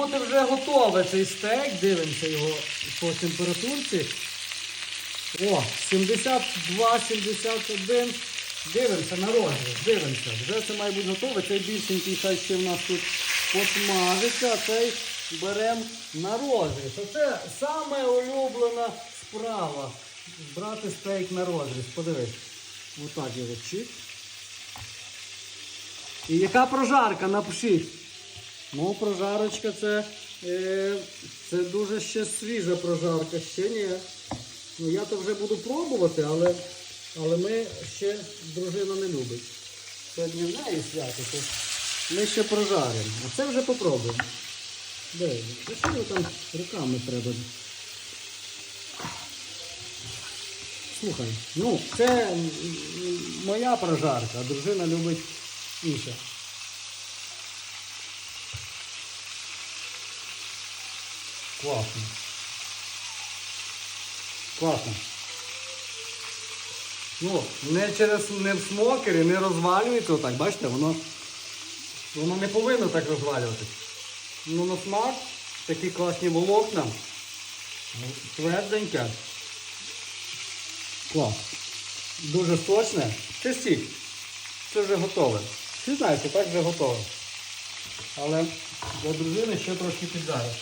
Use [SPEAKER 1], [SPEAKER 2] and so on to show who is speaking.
[SPEAKER 1] бути вже готовий цей стейк. Дивимося його по температурці. О, 72, 71. Дивимося на розріз, дивимося. Вже це має бути готове. Цей більшенький хай ще в нас тут посмажиться, цей беремо на розріз. Оце саме улюблена справа. Брати стейк на розріз. Подивись. Отак його чик. І яка прожарка, напишіть. Ну, прожарочка це, е, це дуже ще свіжа прожарка, ще ні. Ну я то вже буду пробувати, але, але ми ще дружина не любить. Сьогодні в неї свято, то ми ще прожаримо. А це вже попробуємо. Де? Що його там руками треба? Слухай, ну це моя прожарка, а дружина любить інше. Класно. Класно. Ну, не через не в смокері, не розвалюється отак, бачите, воно, воно не повинно так розвалюватись. Ну на смак такі класні волокна. Тверденьке. Клас. Дуже сочне. Це стік. Це вже готове. Всі знають, що так вже готове. Але для дружини ще трошки піджариш.